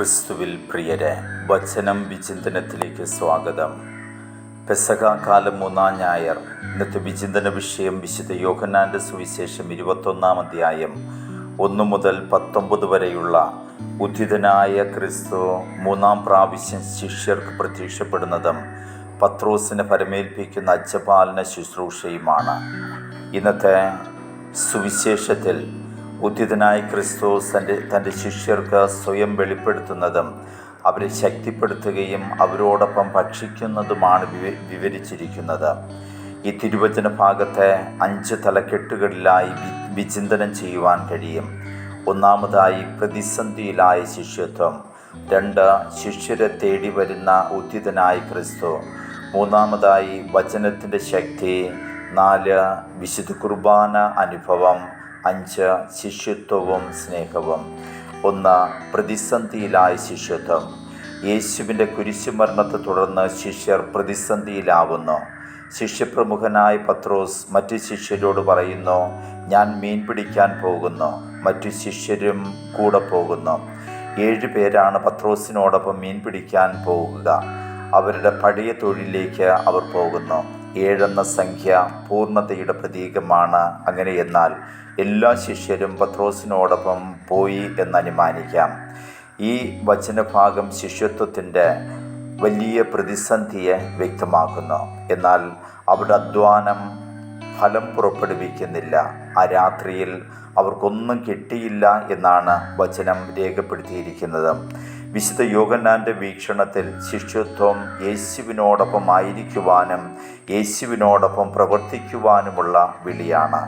ക്രിസ്തുവിൽ പ്രിയരെ വചനം വിചിന്തനത്തിലേക്ക് സ്വാഗതം. പെസക കാലം മൂന്നാം ഞായർ. ഇന്നത്തെ വിചിന്തന വിഷയം വിശുദ്ധ യോഹന്നാന്റെ സുവിശേഷം ഇരുപത്തൊന്നാം അധ്യായം ഒന്നു മുതൽ പത്തൊമ്പത് വരെയുള്ള ഉദ്ധിതനായ ക്രിസ്തു മൂന്നാം പ്രാവശ്യം ശിഷ്യർക്ക് പ്രത്യക്ഷപ്പെടുന്നതും പത്രോസിനെ പരമേൽപ്പിക്കുന്ന അച്ചപാലന ശുശ്രൂഷയുമാണ്. ഇന്നത്തെ സുവിശേഷത്തിൽ ഉദ്ധിതനായ ക്രിസ്തു തന്റെ തന്റെ ശിഷ്യർക്ക് സ്വയം വെളിപ്പെടുത്തുന്നതും അവരെ ശക്തിപ്പെടുത്തുകയും അവരോടൊപ്പം ഭക്ഷിക്കുന്നതുമാണ് വിവ വിവരിച്ചിരിക്കുന്നത്. ഈ തിരുവചന ഭാഗത്തെ അഞ്ച് തലക്കെട്ടുകളിലായി വിചിന്തനം ചെയ്യുവാൻ കഴിയും. ഒന്നാമതായി പ്രതിസന്ധിയിലായ ശിഷ്യത്വം. രണ്ട് ശിഷ്യരെ തേടി വരുന്ന ഉദ്ധിതനായ ക്രിസ്തു. മൂന്നാമതായി വചനത്തിന്റെ ശക്തി. നാല് വിശുദ്ധ കുർബാന അനുഭവം. അഞ്ച് ശിഷ്യത്വവും സ്നേഹവും. ഒന്ന് പ്രതിസന്ധിയിലായ ശിഷ്യത്വം യേശുവിന്റെ കുരിശുമരണത്തെ തുടർന്ന് ശിഷ്യർ പ്രതിസന്ധിയിലാവുന്നു. ശിഷ്യപ്രമുഖനായ പത്രോസ് മറ്റു ശിഷ്യരോട് പറയുന്നു ഞാൻ മീൻ പിടിക്കാൻ പോകുന്നു. മറ്റു ശിഷ്യരും കൂടെ പോകുന്നു. ഏഴ് പേരാണ് പത്രോസിനോടൊപ്പം മീൻ പിടിക്കാൻ പോകുക. അവരുടെ പഴയ തൊഴിലിലേക്ക് അവർ പോകുന്നു. ഏഴെന്ന സംഖ്യ പൂർണതയുടെ പ്രതീകമാണ്. അങ്ങനെ എന്നാൽ എല്ലാ ശിഷ്യരും പത്രോസിനോടൊപ്പം പോയി എന്ന് അനുമാനിക്കാം. ഈ വചനഭാഗം ശിഷ്യത്വത്തിന്റെ വലിയ പ്രതിസന്ധിയെ വ്യക്തമാക്കുന്നു. എന്നാൽ അവിടെ അധ്വാനം ഫലം പുറപ്പെടുവിക്കുന്നില്ല. ആ രാത്രിയിൽ അവർക്കൊന്നും കിട്ടിയില്ല എന്നാണ് വചനം രേഖപ്പെടുത്തിയിരിക്കുന്നത്. വിശുദ്ധ യോഗന്നാന്റെ വീക്ഷണത്തിൽ ശിഷ്യത്വം യേശുവിനോടൊപ്പം ആയിരിക്കുവാനും യേശുവിനോടൊപ്പം പ്രവർത്തിക്കുവാനുമുള്ള വിളിയാണ്.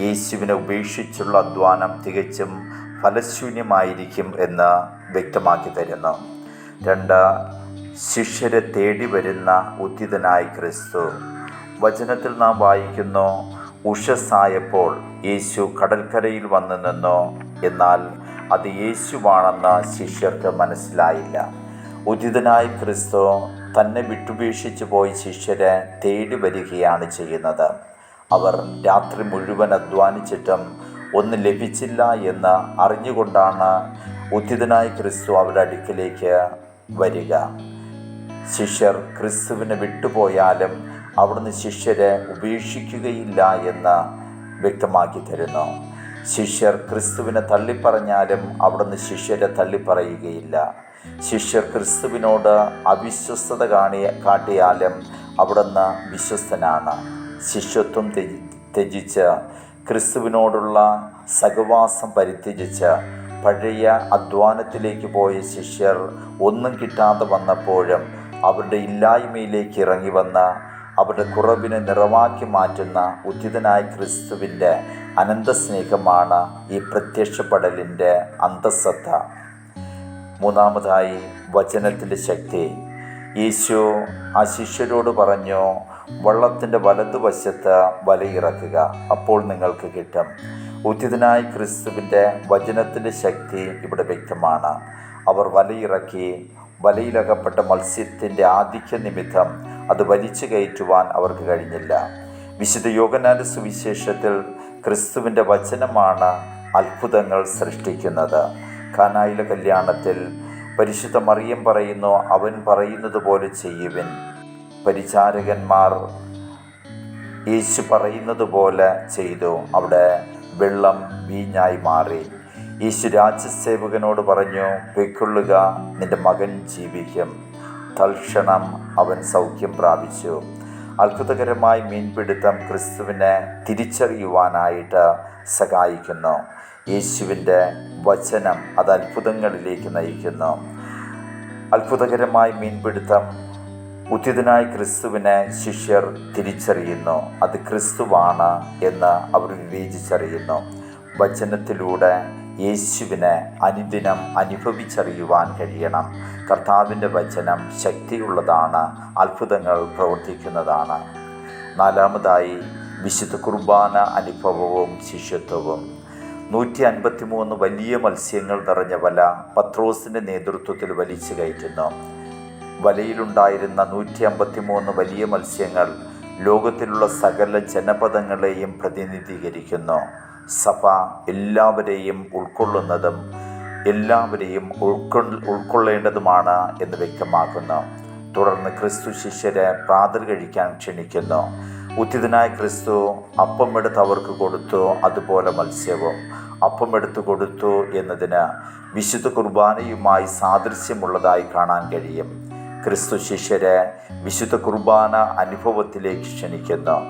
യേശുവിനെ ഉപേക്ഷിച്ചുള്ള അധ്വാനം തികച്ചും ഫലശൂന്യമായിരിക്കും എന്ന് വ്യക്തമാക്കി തരുന്നു. രണ്ട് ശിഷ്യരെ തേടി വരുന്ന ഉദ്ധിതനായ ക്രിസ്തു. വചനത്തിൽ നാം വായിക്കുന്നു ഉഷസ്സായപ്പോൾ യേശു കടൽക്കരയിൽ വന്നു നിന്നു. എന്നാൽ അത് യേശുവാണെന്ന് ശിഷ്യർക്ക് മനസ്സിലായില്ല. ഉദിതനായ ക്രിസ്തു തന്നെ വിട്ടുപേക്ഷിച്ചു പോയി ശിഷ്യരെ തേടി വരികയാണ് ചെയ്യുന്നത്. അവർ രാത്രി മുഴുവൻ അധ്വാനിച്ചിട്ടും ഒന്നും ലഭിച്ചില്ല എന്ന് അറിഞ്ഞുകൊണ്ടാണ് ഉദിതനായ ക്രിസ്തു അവരുടെ അടുക്കിലേക്ക് വരിക. ശിഷ്യർ ക്രിസ്തുവിനെ വിട്ടുപോയാലും അവിടുന്ന് ശിഷ്യരെ ഉപേക്ഷിക്കുകയില്ല എന്ന് വ്യക്തമാക്കി തരുന്നു. ശിഷ്യർ ക്രിസ്തുവിനെ തള്ളിപ്പറഞ്ഞാലും അവിടുന്ന് ശിഷ്യരെ തള്ളിപ്പറയുകയില്ല. ശിഷ്യർ ക്രിസ്തുവിനോട് അവിശ്വസ്തത കാണിയ കാട്ടിയാലും അവിടുന്ന് വിശ്വസ്തനാണ്. ശിഷ്യത്വം ത്യജിച്ച് ക്രിസ്തുവിനോടുള്ള സഹവാസം പരിത്യജിച്ച് പഴയ അധ്വാനത്തിലേക്ക് പോയ ശിഷ്യർ ഒന്നും കിട്ടാതെ വന്നപ്പോഴും അവരുടെ ഇല്ലായ്മയിലേക്ക് ഇറങ്ങി വന്ന അവരുടെ കുറവിനെ നിറവാക്കി മാറ്റുന്ന ഉചിതനായ ക്രിസ്തുവിന്റെ അനന്തസ്നേഹമാണ് ഈ പ്രത്യക്ഷപ്പെടലിന്റെ അന്തസ്സത്ത. മൂന്നാമതായി വചനത്തിന്റെ ശക്തി. യേശു ആ ശിഷ്യരോട് പറഞ്ഞു വള്ളത്തിന്റെ വലതുവശത്ത് വലയിറക്കുക അപ്പോൾ നിങ്ങൾക്ക് കിട്ടും. ഉചിതനായ ക്രിസ്തുവിന്റെ വചനത്തിന്റെ ശക്തി ഇവിടെ വ്യക്തമാണ്. അവർ വലയിറക്കി വലയിലകപ്പെട്ട മത്സ്യത്തിന്റെ ആധിക്യ നിമിത്തം അത് വലിച്ചു കയറ്റുവാൻ അവർക്ക് കഴിഞ്ഞില്ല. വിശുദ്ധ യോഗനാന്റെ സുവിശേഷത്തിൽ ക്രിസ്തുവിന്റെ വചനമാണ് അത്ഭുതങ്ങൾ സൃഷ്ടിക്കുന്നത്. കാനായിലെ കല്യാണത്തിൽ പരിശുദ്ധ മറിയം പറയുന്നു അവൻ പറയുന്നത് പോലെ ചെയ്യുവിൻ. പരിചാരകന്മാർ യേശു പറയുന്നത് പോലെ ചെയ്തു. അവിടെ വെള്ളം വീഞ്ഞായി മാറി. യേശു രാജ്യസേവകനോട് പറഞ്ഞു പൊയ്ക്കൊള്ളുക നിന്റെ മകൻ ജീവിക്കും. തൽക്ഷണം അവൻ സൗഖ്യം പ്രാപിച്ചു. അത്ഭുതകരമായി മീൻപിടുത്തം ക്രിസ്തുവിനെ തിരിച്ചറിയുവാനായിട്ട് സഹായിക്കുന്നു. യേശുവിന്റെ വചനം അത് അത്ഭുതങ്ങളിലേക്ക് നയിക്കുന്നു. അത്ഭുതകരമായി മീൻപിടുത്തം ഉചിതനായ ക്രിസ്തുവിനെ ശിഷ്യർ തിരിച്ചറിയുന്നു. അത് ക്രിസ്തുവാണ് എന്ന് അവർ വിവേചിച്ചറിയുന്നു. വചനത്തിലൂടെ യേശുവിനെ അനുദിനം അനുഭവിച്ചറിയുവാൻ കഴിയണം. കർത്താവിന്റെ വചനം ശക്തിയുള്ളതാണ് അത്ഭുതങ്ങൾ പ്രവർത്തിക്കുന്നതാണ്. നാലാമതായി വിശുദ്ധ കുർബാന അനുഭവവും ശിഷ്യത്വവും. നൂറ്റി അൻപത്തി മൂന്ന് വലിയ മത്സ്യങ്ങൾ നിറഞ്ഞ വല പത്രോസിന്റെ നേതൃത്വത്തിൽ വലിച്ചു കയറ്റുന്നു. വലയിലുണ്ടായിരുന്ന നൂറ്റി അമ്പത്തി മൂന്ന് വലിയ മത്സ്യങ്ങൾ ലോകത്തിലുള്ള സകല ജനപദങ്ങളെയും പ്രതിനിധീകരിക്കുന്നു. സഭ എല്ലാവരെയും ഉൾക്കൊള്ളുന്നതും എല്ലാവരെയും ഉൾക്കൊ ഉൾക്കൊള്ളേണ്ടതുമാണ് എന്ന് വ്യക്തമാക്കുന്നു. തുടർന്ന് ക്രിസ്തു ശിഷ്യരെ പ്രാതൽ കഴിക്കാൻ ക്ഷണിക്കുന്നു. ഉത്തിതനായ ക്രിസ്തു അപ്പം എടുത്ത് അവർക്ക് കൊടുത്തു അതുപോലെ മത്സ്യവും അപ്പം എടുത്തു കൊടുത്തു എന്നതിന് വിശുദ്ധ കുർബാനയുമായി സാദൃശ്യമുള്ളതായി കാണാൻ കഴിയും. ക്രിസ്തു ശിഷ്യരെ വിശുദ്ധ കുർബാന അനുഭവത്തിലേക്ക് ക്ഷണിക്കുന്നു.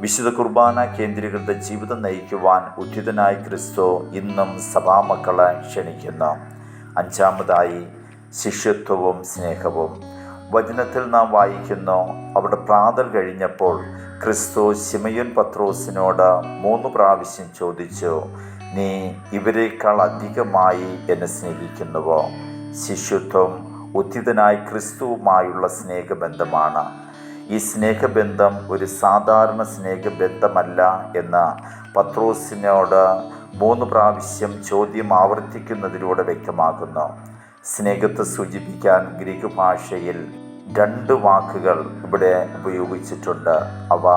വിശുദ്ധ കുർബാന കേന്ദ്രീകൃത ജീവിതം നയിക്കുവാൻ ഉചിതനായ ക്രിസ്തു ഇന്നും സഭാമക്കളെ ക്ഷണിക്കുന്നു. അഞ്ചാമതായി ശിഷ്യത്വവും സ്നേഹവും. വചനത്തിൽ നാം വായിക്കുന്നു അവിടെ പ്രാതൽ കഴിഞ്ഞപ്പോൾ ക്രിസ്തു ശിമയൻ പത്രോസിനോട് മൂന്ന് പ്രാവശ്യം ചോദിച്ചു നീ ഇവരെക്കാൾ അധികമായി എന്നെ സ്നേഹിക്കുന്നുവോ? ശിഷ്യത്വം ഉത്തിതനായ ക്രിസ്തുവുമായുള്ള സ്നേഹബന്ധമാണ്. ഈ സ്നേഹബന്ധം ഒരു സാധാരണ സ്നേഹബന്ധമല്ല എന്ന് പത്രോസിനോട് മൂന്ന് പ്രാവശ്യം ചോദ്യം ആവർത്തിക്കുന്നതിലൂടെ വ്യക്തമാക്കുന്നു സ്നേഹത്തെ സൂചിപ്പിക്കാൻ ഗ്രീക്ക് ഭാഷയിൽ രണ്ട് വാക്കുകൾ ഇവിടെ ഉപയോഗിച്ചിട്ടുണ്ട്. അവ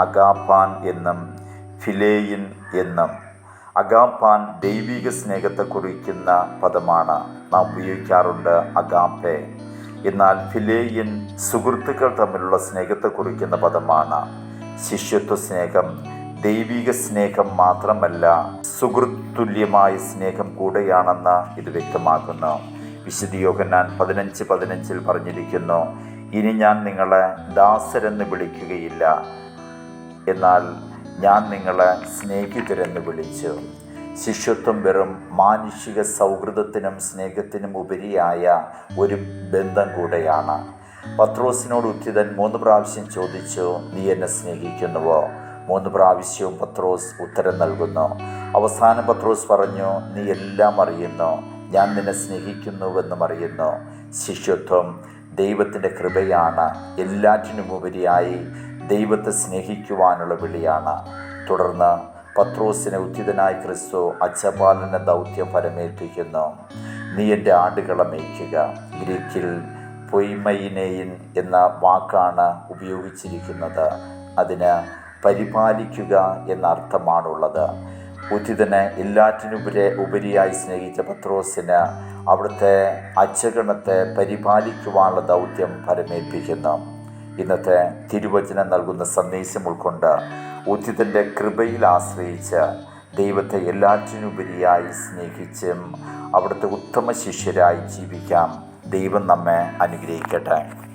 അഗാപ്പാൻ എന്നും ഫിലേയിൻ എന്നും. അഗാപ്പാൻ ദൈവിക സ്നേഹത്തെ കുറിക്കുന്ന പദമാണ് നാം ഉപയോഗിക്കാറുണ്ട് അഗാപ്പെ. എന്നാൽ ഫിലേയിൻ സുഹൃത്തുക്കൾ തമ്മിലുള്ള സ്നേഹത്തെ കുറിക്കുന്ന പദമാണ് ശിഷ്യത്വ സ്നേഹം. ദൈവിക സ്നേഹം മാത്രമല്ല സുഹൃത്തുല്യമായ സ്നേഹം കൂടെയാണെന്ന് ഇത് വ്യക്തമാക്കുന്നു. വിശുദ്ധ ഞാൻ പതിനഞ്ച് പതിനഞ്ചിൽ പറഞ്ഞിരിക്കുന്നു ഇനി ഞാൻ നിങ്ങളെ ദാസരെന്ന് വിളിക്കുകയില്ല. എന്നാൽ ഞാൻ നിങ്ങളെ സ്നേഹിതരെന്ന് വിളിച്ചു. ശിഷ്യത്വം വെറും മാനുഷിക സൗഹൃദത്തിനും സ്നേഹത്തിനും ഉപരിയായ ഒരു ബന്ധം കൂടെയാണ്. പത്രോസിനോട് ഉത്തിതൻ മൂന്ന് പ്രാവശ്യം ചോദിച്ചു നീ എന്നെ സ്നേഹിക്കുന്നുവോ? മൂന്ന് പ്രാവശ്യവും പത്രോസ് ഉത്തരം നൽകുന്നു. അവസാന പത്രോസ് പറഞ്ഞു നീ എല്ലാം അറിയുന്നു. ഞാൻ നിന്നെ സ്നേഹിക്കുന്നുവെന്നും അറിയുന്നു. ശിഷ്യത്വം ദൈവത്തിന്റെ കൃപയാണ് എല്ലാറ്റിനും ഉപരിയായി ദൈവത്തെ സ്നേഹിക്കുവാനുള്ള വിളിയാണ്. തുടർന്ന് പത്രോസിനെ ഉദ്ധിതനായ ക്രിസ്തു അച്ചപാലന ദൗത്യം ഫലമേൽപ്പിക്കുന്നു. നീ എന്റെ ആടുകളെ മേയ്ക്കുക. ഗ്രീക്കിൽ പൊയ്മയിനെയിൻ എന്ന വാക്കാണ് ഉപയോഗിച്ചിരിക്കുന്നത്. അതിന് പരിപാലിക്കുക എന്ന അർത്ഥമാണുള്ളത് ഉചിതനെ എല്ലാറ്റിനുപരി ഉപരിയായി സ്നേഹിച്ച പത്രോസിന് അവിടുത്തെ അച്ചഗണത്തെ പരിപാലിക്കുവാനുള്ള ദൗത്യം ഫലമേൽപ്പിക്കുന്നു. ഇന്നത്തെ തിരുവചനം നൽകുന്ന സന്ദേശം ഉൾക്കൊണ്ട് ഉചിതന്റെ കൃപയിൽ ആശ്രയിച്ച് ദൈവത്തെ എല്ലാറ്റിനുപരിയായി സ്നേഹിച്ചും അവിടുത്തെ ഉത്തമ ശിഷ്യരായി ജീവിക്കാം. ദൈവം നമ്മെ അനുഗ്രഹിക്കട്ടെ.